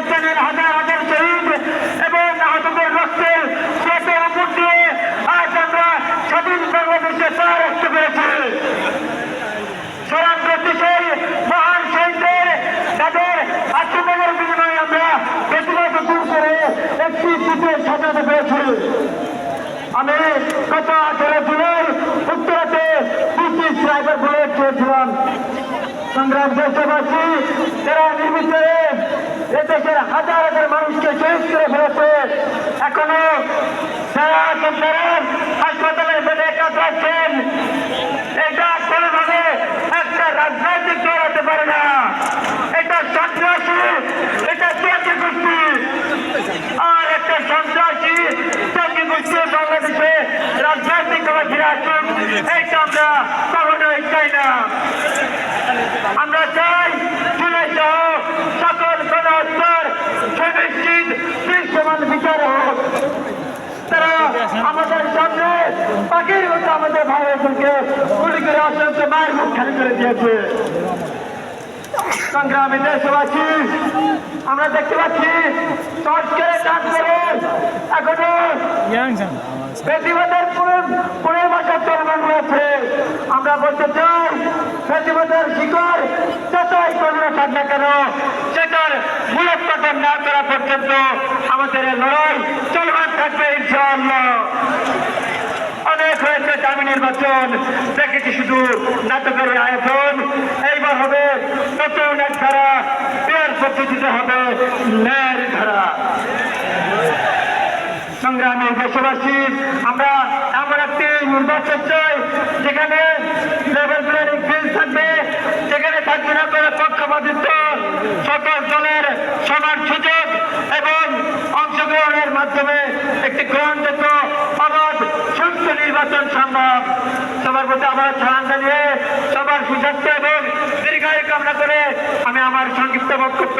অভ্যুত্থানের হাজার হাজার শহীদ এবং আহতদের রক্তের স্রোতের উপর দিয়ে আজ আমরা স্বাধীন বাংলাদেশে পা শহীদদের তাদের আত্মত্যাগের বিনিময়ে আমরা পেরেছি আমি গত আঠারো জুলাই উত্তরাতে ব্রিটিশ ড্রাইভার বলে চেয়েছিলাম, সংগ্রাম দেশবাসী, যারা নির্মিত এদেশের হাজার হাজার মানুষকে শহীদ করে ফেলেছে এখনও হাসপাতালের বেডে কাটাচ্ছেন দৃশ্যমান বিচার হোক তারা আমাদের সামনে পাখির মতো আমাদের ভাই বোনকে গুলি করে অসংখ্য মায়ের মুখ খালি করে দিয়েছে। সংগ্রামী দেশবাসী আমরা দেখতে পাচ্ছি সরকারের ডাক করে এখনও প্রতিবাদের পুনের ভাষা চলমান রয়েছে। আমরা বলতে চাই প্রতিবাদের শিকড় যতই কোনো থাক না কেন মূলোৎপাদন না করা পর্যন্ত আমাদের লড়াই চলমান থাকবে, ইনশাআল্লাহ। অনেক হয়েছে দামি নির্বাচন। দেখেছি শুধু নাটকের আয়োজন। এইবার হবে নতুন এক ধারা এর পদ্ধতিতে হবে ন্যায়ের ধারা। সংগ্রামী দেশবাসী, আমরা এমন একটি নির্বাচন চাই যেখানে লেভেল প্লেয়ারিং ফিল্ড থাকবে যেখানে থাকবে না করে পক্ষপাতিত্ব সকল দলের সমান সুযোগ এবং অংশগ্রহণের মাধ্যমে একটি গ্রহণযোগ্য অবাধ সুস্থ নির্বাচন সম্ভব। সবার প্রতি আমার ছাড়ান জানিয়ে সবার সুস্বাস্থ্য এবং দীর্ঘায়ু কামনা করে আমি আমার সংক্ষিপ্ত বক্তব্য